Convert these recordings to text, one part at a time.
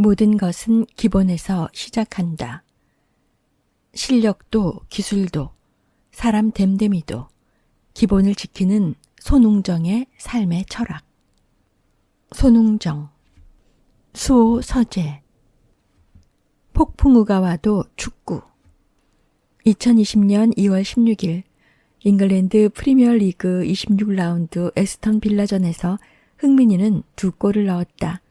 모든 것은 기본에서 시작한다. 실력도 기술도 사람 됨됨이도 기본을 지키는 손웅정의 삶의 철학. 손웅정 수호 서재 폭풍우가 와도 축구 2020년 2월 16일 잉글랜드 프리미어리그 26라운드 에스턴 빌라전에서 흥민이는 두 골을 넣었다.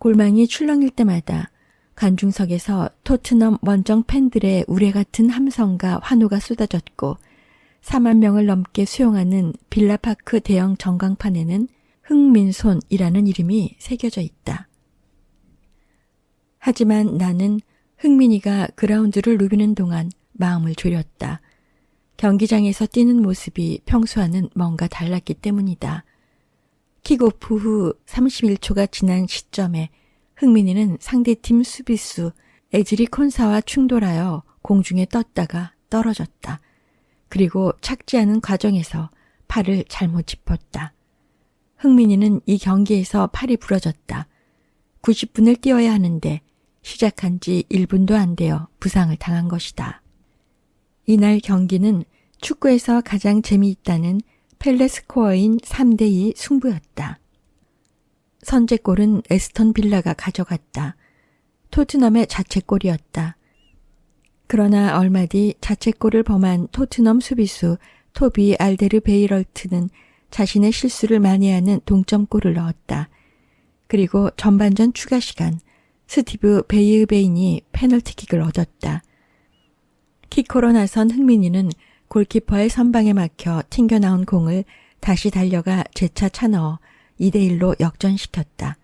골망이 출렁일 때마다 관중석에서 토트넘 원정 팬들의 우레 같은 함성과 환호가 쏟아졌고 4만 명을 넘게 수용하는 빌라파크 대형 전광판에는 흥민손이라는 이름이 새겨져 있다. 하지만 나는 흥민이가 그라운드를 누비는 동안 마음을 졸였다. 경기장에서 뛰는 모습이 평소와는 뭔가 달랐기 때문이다. 킥 오프 후 31초가 지난 시점에 흥민이는 상대팀 수비수 에즈리 콘사와 충돌하여 공중에 떴다가 떨어졌다. 그리고 착지하는 과정에서 팔을 잘못 짚었다. 흥민이는 이 경기에서 팔이 부러졌다. 90분을 뛰어야 하는데 시작한 지 1분도 안 되어 부상을 당한 것이다. 이날 경기는 축구에서 가장 재미있다는 펠레스코어인 3대2 승부였다. 선제골은 에스턴 빌라가 가져갔다. 토트넘의 자책골이었다. 그러나 얼마 뒤 자책골을 범한 토트넘 수비수 토비 알데르 베이럴트는 자신의 실수를 만회하는 동점골을 넣었다. 그리고 전반전 추가 시간 스티브 베이흐베인이 페널티킥을 얻었다. 키코로 나선 흥민이는 골키퍼의 선방에 막혀 튕겨나온 공을 다시 달려가 재차 차넣어 2대1로 역전시켰다.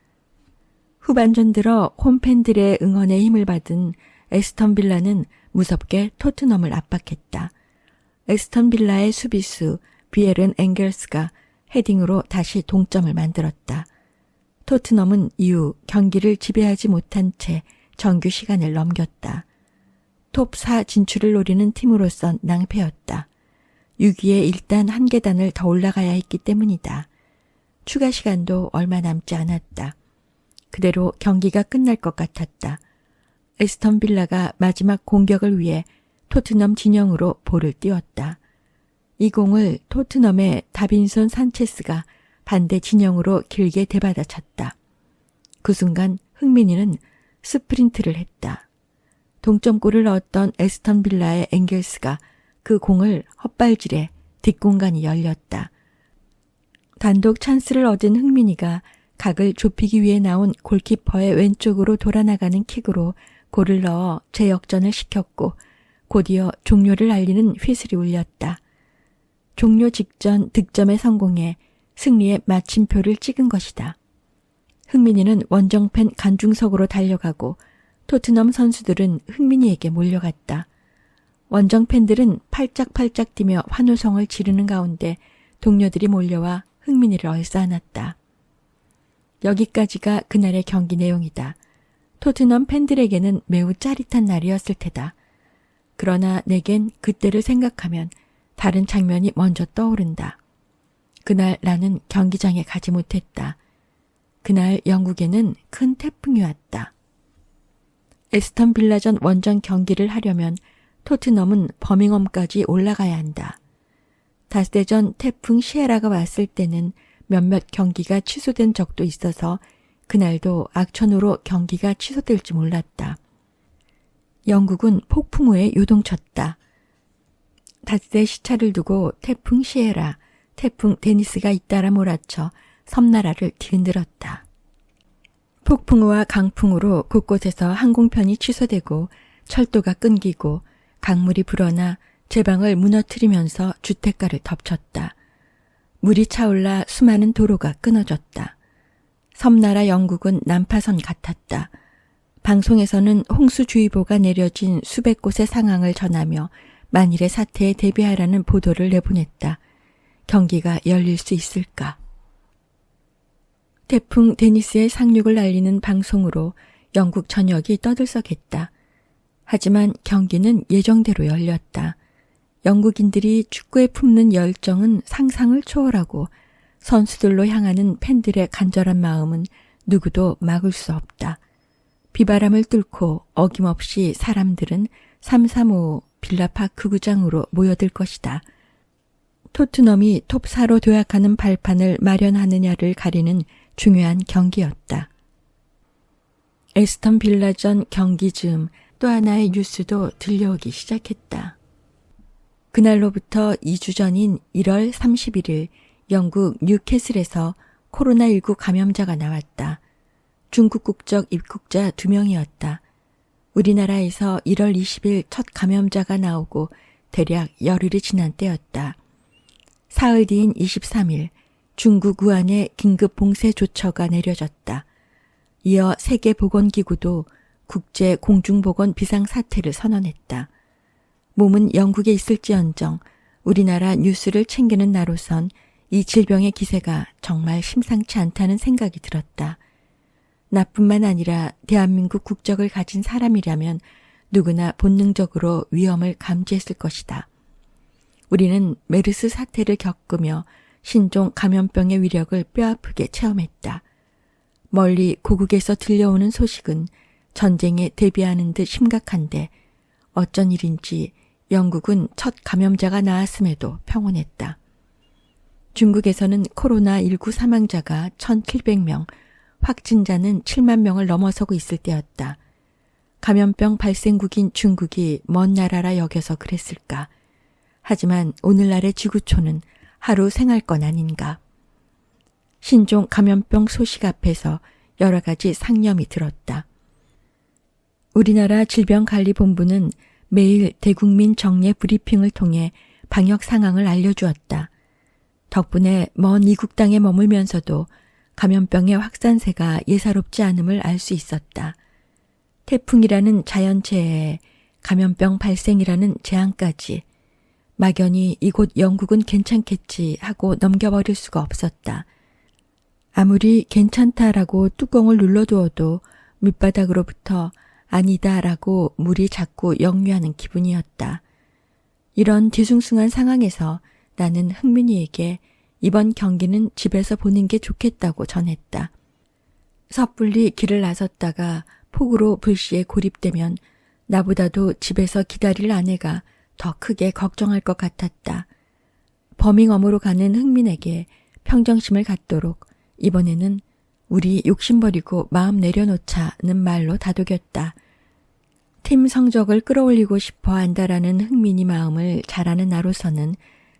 후반전 들어 홈팬들의 응원에 힘을 받은 에스턴 빌라는 무섭게 토트넘을 압박했다. 에스턴 빌라의 수비수 비엘은 앵겔스가 헤딩으로 다시 동점을 만들었다. 토트넘은 이후 경기를 지배하지 못한 채 정규 시간을 넘겼다. 톱4 진출을 노리는 팀으로선 낭패였다. 6위에 일단 한 계단을 더 올라가야 했기 때문이다. 추가 시간도 얼마 남지 않았다. 그대로 경기가 끝날 것 같았다. 에스턴 빌라가 마지막 공격을 위해 토트넘 진영으로 볼을 띄웠다. 이 공을 토트넘의 다빈손 산체스가 반대 진영으로 길게 대받아 쳤다. 그 순간 흥민이는 스프린트를 했다. 동점골을 넣었던 에스턴 빌라의 앵겔스가 그 공을 헛발질해 뒷공간이 열렸다. 단독 찬스를 얻은 흥민이가 각을 좁히기 위해 나온 골키퍼의 왼쪽으로 돌아나가는 킥으로 골을 넣어 재역전을 시켰고 곧이어 종료를 알리는 휘슬이 울렸다. 종료 직전 득점에 성공해 승리의 마침표를 찍은 것이다. 흥민이는 원정팬 간중석으로 달려가고 토트넘 선수들은 흥민이에게 몰려갔다. 원정 팬들은 팔짝팔짝 뛰며 환호성을 지르는 가운데 동료들이 몰려와 흥민이를 얼싸안았다. 여기까지가 그날의 경기 내용이다. 토트넘 팬들에게는 매우 짜릿한 날이었을 테다. 그러나 내겐 그때를 생각하면 다른 장면이 먼저 떠오른다. 그날 나는 경기장에 가지 못했다. 그날 영국에는 큰 태풍이 왔다. 에스턴 빌라전 원정 경기를 하려면 토트넘은 버밍엄까지 올라가야 한다. 다스대전 태풍 시에라가 왔을 때는 몇몇 경기가 취소된 적도 있어서 그날도 악천후로 경기가 취소될지 몰랐다. 영국은 폭풍우에 요동쳤다. 닷새 시차를 두고 태풍 시에라, 태풍 데니스가 잇따라 몰아쳐 섬나라를 뒤흔들었다. 폭풍우와 강풍으로 곳곳에서 항공편이 취소되고 철도가 끊기고 강물이 불어나 제방을 무너뜨리면서 주택가를 덮쳤다. 물이 차올라 수많은 도로가 끊어졌다. 섬나라 영국은 난파선 같았다. 방송에서는 홍수주의보가 내려진 수백 곳의 상황을 전하며 만일의 사태에 대비하라는 보도를 내보냈다. 경기가 열릴 수 있을까? 태풍 데니스의 상륙을 알리는 방송으로 영국 전역이 떠들썩했다. 하지만 경기는 예정대로 열렸다. 영국인들이 축구에 품는 열정은 상상을 초월하고 선수들로 향하는 팬들의 간절한 마음은 누구도 막을 수 없다. 비바람을 뚫고 어김없이 사람들은 335 빌라파크 구장으로 모여들 것이다. 토트넘이 톱사로 도약하는 발판을 마련하느냐를 가리는 중요한 경기였다. 에스턴 빌라전 경기 즈음 또 하나의 뉴스도 들려오기 시작했다. 그날로부터 2주 전인 1월 31일 영국 뉴캐슬에서 코로나19 감염자가 나왔다. 중국 국적 입국자 2명이었다. 우리나라에서 1월 20일 첫 감염자가 나오고 대략 열흘이 지난 때였다. 사흘 뒤인 23일 중국 우한에 긴급 봉쇄 조처가 내려졌다. 이어 세계보건기구도 국제 공중보건 비상사태를 선언했다. 몸은 영국에 있을지언정 우리나라 뉴스를 챙기는 나로선 이 질병의 기세가 정말 심상치 않다는 생각이 들었다. 나뿐만 아니라 대한민국 국적을 가진 사람이라면 누구나 본능적으로 위험을 감지했을 것이다. 우리는 메르스 사태를 겪으며 신종 감염병의 위력을 뼈아프게 체험했다. 멀리 고국에서 들려오는 소식은 전쟁에 대비하는 듯 심각한데 어쩐 일인지 영국은 첫 감염자가 나왔음에도 평온했다. 중국에서는 코로나19 사망자가 1,700명, 확진자는 7만 명을 넘어서고 있을 때였다. 감염병 발생국인 중국이 먼 나라라 여겨서 그랬을까. 하지만 오늘날의 지구촌은 하루 생활권 아닌가. 신종 감염병 소식 앞에서 여러 가지 상념이 들었다. 우리나라 질병관리본부는 매일 대국민 정례 브리핑을 통해 방역 상황을 알려주었다. 덕분에 먼 이국 땅에 머물면서도 감염병의 확산세가 예사롭지 않음을 알 수 있었다. 태풍이라는 자연재해에 감염병 발생이라는 재앙까지 막연히 이곳 영국은 괜찮겠지 하고 넘겨버릴 수가 없었다. 아무리 괜찮다라고 뚜껑을 눌러두어도 밑바닥으로부터 아니다라고 물이 자꾸 역류하는 기분이었다. 이런 뒤숭숭한 상황에서 나는 흥민이에게 이번 경기는 집에서 보는 게 좋겠다고 전했다. 섣불리 길을 나섰다가 폭우로 불시에 고립되면 나보다도 집에서 기다릴 아내가 더 크게 걱정할 것 같았다. 버밍엄으로 가는 흥민에게 평정심을 갖도록 이번에는 우리 욕심 버리고 마음 내려놓자는 말로 다독였다. 팀 성적을 끌어올리고 싶어 한다라는 흥민이 마음을 잘하는 나로서는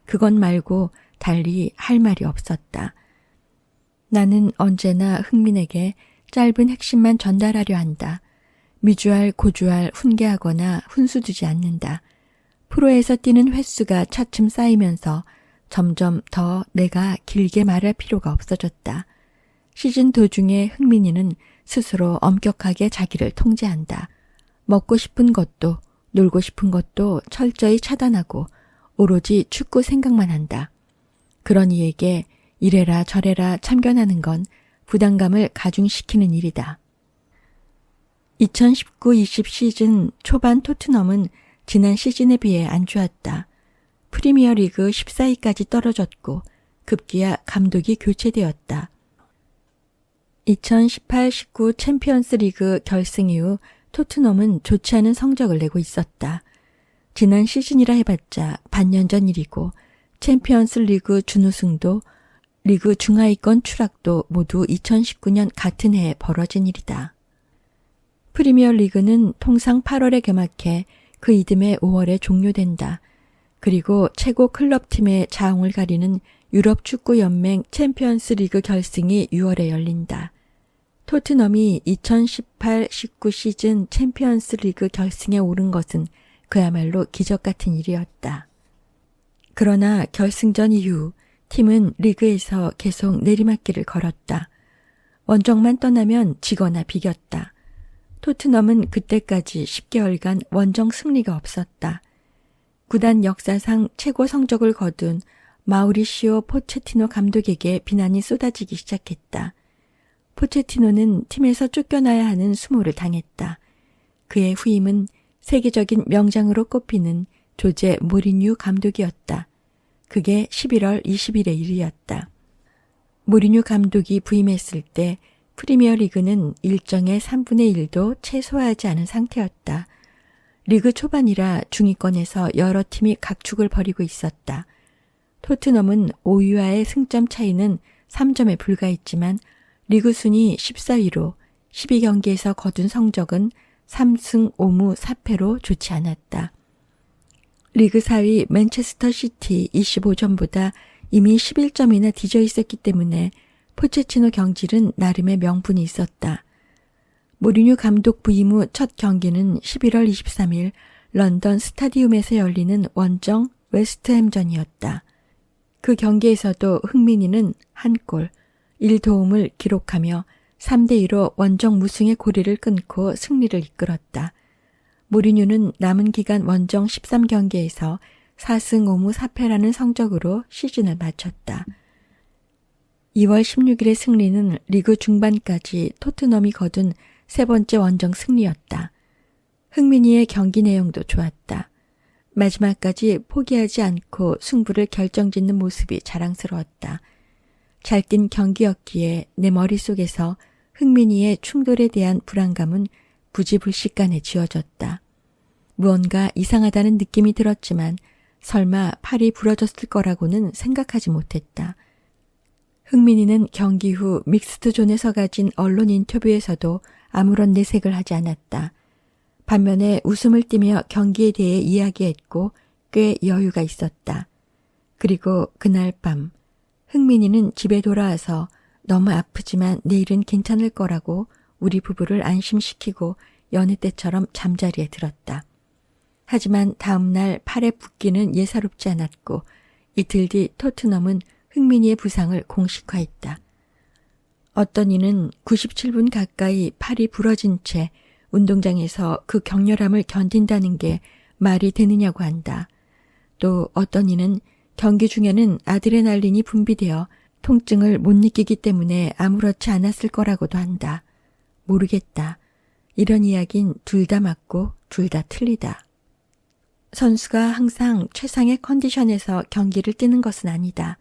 그것 말고 달리 할 말이 없었다. 나는 언제나 흥민에게 짧은 핵심만 전달하려 한다. 미주알, 고주알, 훈계하거나 훈수두지 않는다. 프로에서 뛰는 횟수가 차츰 쌓이면서 점점 더 내가 길게 말할 필요가 없어졌다. 시즌 도중에 흥민이는 스스로 엄격하게 자기를 통제한다. 먹고 싶은 것도 놀고 싶은 것도 철저히 차단하고 오로지 축구 생각만 한다. 그런 이에게 이래라 저래라 참견하는 건 부담감을 가중시키는 일이다. 2019-20 시즌 초반 토트넘은 지난 시즌에 비해 안 좋았다. 프리미어 리그 14위까지 떨어졌고 급기야 감독이 교체되었다. 2018-19 챔피언스 리그 결승 이후 토트넘은 좋지 않은 성적을 내고 있었다. 지난 시즌이라 해봤자 반년 전 일이고 챔피언스 리그 준우승도 리그 중하위권 추락도 모두 2019년 같은 해에 벌어진 일이다. 프리미어 리그는 통상 8월에 개막해 그 이듬해 5월에 종료된다. 그리고 최고 클럽팀의 자웅을 가리는 유럽 축구 연맹 챔피언스 리그 결승이 6월에 열린다. 토트넘이 2018-19 시즌 챔피언스 리그 결승에 오른 것은 그야말로 기적 같은 일이었다. 그러나 결승전 이후 팀은 리그에서 계속 내리막길을 걸었다. 원정만 떠나면 지거나 비겼다. 토트넘은 그때까지 10개월간 원정 승리가 없었다. 구단 역사상 최고 성적을 거둔 마우리시오 포체티노 감독에게 비난이 쏟아지기 시작했다. 포체티노는 팀에서 쫓겨나야 하는 수모를 당했다. 그의 후임은 세계적인 명장으로 꼽히는 조제 모리뉴 감독이었다. 그게 11월 20일의 일이었다. 모리뉴 감독이 부임했을 때 프리미어 리그는 일정의 3분의 1도 채소화하지 않은 상태였다. 리그 초반이라 중위권에서 여러 팀이 각축을 벌이고 있었다. 토트넘은 5위와의 승점 차이는 3점에 불과했지만 리그 순위 14위로 12경기에서 거둔 성적은 3승 5무 4패로 좋지 않았다. 리그 4위 맨체스터 시티 25점보다 이미 11점이나 뒤져 있었기 때문에 포체치노 경질은 나름의 명분이 있었다. 모리뉴 감독 부임 후 첫 경기는 11월 23일 런던 스타디움에서 열리는 원정 웨스트햄전이었다. 그 경기에서도 흥민이는 한 골, 1도움을 기록하며 3대2로 원정 무승의 고리를 끊고 승리를 이끌었다. 모리뉴는 남은 기간 원정 13경기에서 4승 5무 4패라는 성적으로 시즌을 마쳤다. 2월 16일의 승리는 리그 중반까지 토트넘이 거둔 세 번째 원정 승리였다. 흥민이의 경기 내용도 좋았다. 마지막까지 포기하지 않고 승부를 결정짓는 모습이 자랑스러웠다. 잘 뛴 경기였기에 내 머릿속에서 흥민이의 충돌에 대한 불안감은 부지불식간에 지워졌다. 무언가 이상하다는 느낌이 들었지만 설마 팔이 부러졌을 거라고는 생각하지 못했다. 흥민이는 경기 후 믹스드 존에서 가진 언론 인터뷰에서도 아무런 내색을 하지 않았다. 반면에 웃음을 띠며 경기에 대해 이야기했고 꽤 여유가 있었다. 그리고 그날 밤 흥민이는 집에 돌아와서 너무 아프지만 내일은 괜찮을 거라고 우리 부부를 안심시키고 여느 때처럼 잠자리에 들었다. 하지만 다음날 팔에 붓기는 예사롭지 않았고 이틀 뒤 토트넘은 흥민이의 부상을 공식화했다. 어떤 이는 97분 가까이 팔이 부러진 채 운동장에서 그 격렬함을 견딘다는 게 말이 되느냐고 한다. 또 어떤 이는 경기 중에는 아드레날린이 분비되어 통증을 못 느끼기 때문에 아무렇지 않았을 거라고도 한다. 모르겠다. 이런 이야긴 둘 다 맞고 둘 다 틀리다. 선수가 항상 최상의 컨디션에서 경기를 뛰는 것은 아니다.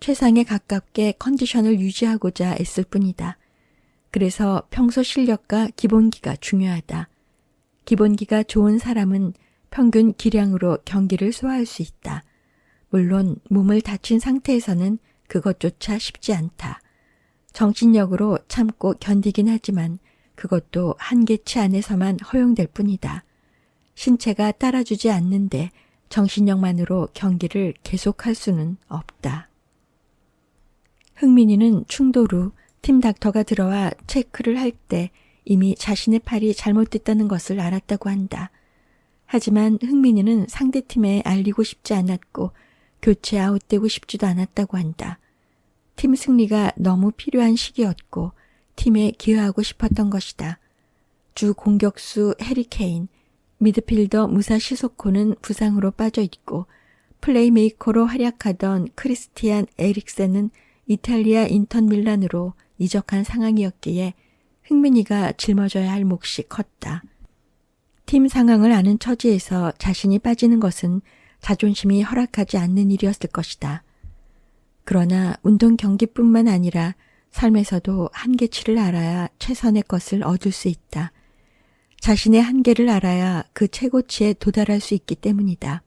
최상에 가깝게 컨디션을 유지하고자 애쓸 뿐이다. 그래서 평소 실력과 기본기가 중요하다. 기본기가 좋은 사람은 평균 기량으로 경기를 소화할 수 있다. 물론 몸을 다친 상태에서는 그것조차 쉽지 않다. 정신력으로 참고 견디긴 하지만 그것도 한계치 안에서만 허용될 뿐이다. 신체가 따라주지 않는데 정신력만으로 경기를 계속할 수는 없다. 흥민이는 충돌 후 팀 닥터가 들어와 체크를 할 때 이미 자신의 팔이 잘못됐다는 것을 알았다고 한다. 하지만 흥민이는 상대팀에 알리고 싶지 않았고 교체 아웃되고 싶지도 않았다고 한다. 팀 승리가 너무 필요한 시기였고 팀에 기여하고 싶었던 것이다. 주 공격수 해리케인, 미드필더 무사 시 소코는 부상으로 빠져 있고 플레이메이커로 활약하던 크리스티안 에릭센은 이탈리아 인턴 밀란으로 이적한 상황이었기에 흥민이가 짊어져야 할 몫이 컸다. 팀 상황을 아는 처지에서 자신이 빠지는 것은 자존심이 허락하지 않는 일이었을 것이다. 그러나 운동 경기뿐만 아니라 삶에서도 한계치를 알아야 최선의 것을 얻을 수 있다. 자신의 한계를 알아야 그 최고치에 도달할 수 있기 때문이다.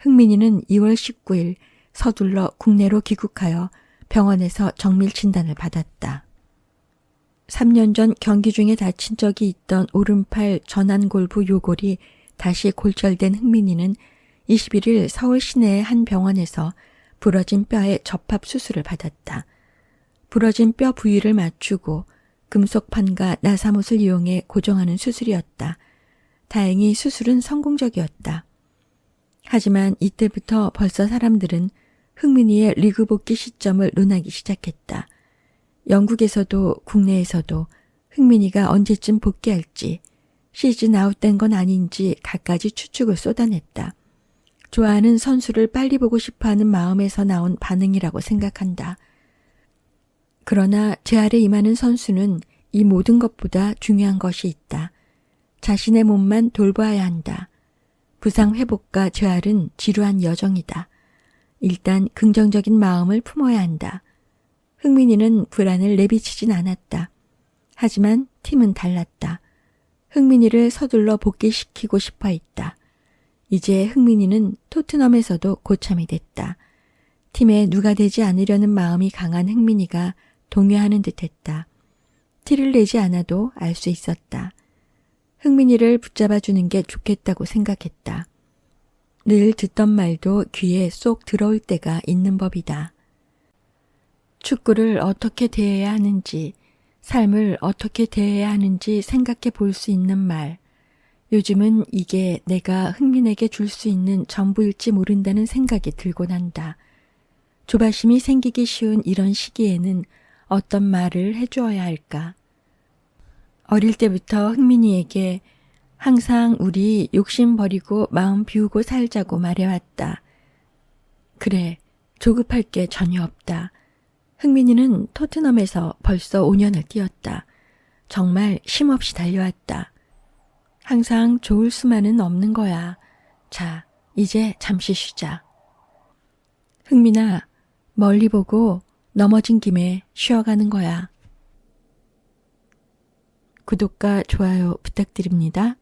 흥민이는 2월 19일 서둘러 국내로 귀국하여 병원에서 정밀 진단을 받았다. 3년 전 경기 중에 다친 적이 있던 오른팔 전완골부 요골이 다시 골절된 흥민이는 21일 서울 시내의 한 병원에서 부러진 뼈에 접합 수술을 받았다. 부러진 뼈 부위를 맞추고 금속판과 나사못을 이용해 고정하는 수술이었다. 다행히 수술은 성공적이었다. 하지만 이때부터 벌써 사람들은 흥민이의 리그 복귀 시점을 논하기 시작했다. 영국에서도 국내에서도 흥민이가 언제쯤 복귀할지 시즌 아웃된 건 아닌지 갖가지 추측을 쏟아냈다. 좋아하는 선수를 빨리 보고 싶어 하는 마음에서 나온 반응이라고 생각한다. 그러나 제 아래 임하는 선수는 이 모든 것보다 중요한 것이 있다. 자신의 몸만 돌봐야 한다. 부상 회복과 재활은 지루한 여정이다. 일단 긍정적인 마음을 품어야 한다. 흥민이는 불안을 내비치진 않았다. 하지만 팀은 달랐다. 흥민이를 서둘러 복귀시키고 싶어 했다. 이제 흥민이는 토트넘에서도 고참이 됐다. 팀에 누가 되지 않으려는 마음이 강한 흥민이가 동요하는 듯 했다. 티를 내지 않아도 알 수 있었다. 흥민이를 붙잡아주는 게 좋겠다고 생각했다. 늘 듣던 말도 귀에 쏙 들어올 때가 있는 법이다. 축구를 어떻게 대해야 하는지, 삶을 어떻게 대해야 하는지 생각해 볼 수 있는 말. 요즘은 이게 내가 흥민에게 줄 수 있는 전부일지 모른다는 생각이 들곤 한다. 조바심이 생기기 쉬운 이런 시기에는 어떤 말을 해주어야 할까? 어릴 때부터 흥민이에게 항상 우리 욕심 버리고 마음 비우고 살자고 말해왔다. 그래, 조급할 게 전혀 없다. 흥민이는 토트넘에서 벌써 5년을 뛰었다. 정말 쉼없이 달려왔다. 항상 좋을 수만은 없는 거야. 자, 이제 잠시 쉬자. 흥민아, 멀리 보고 넘어진 김에 쉬어가는 거야. 구독과 좋아요 부탁드립니다.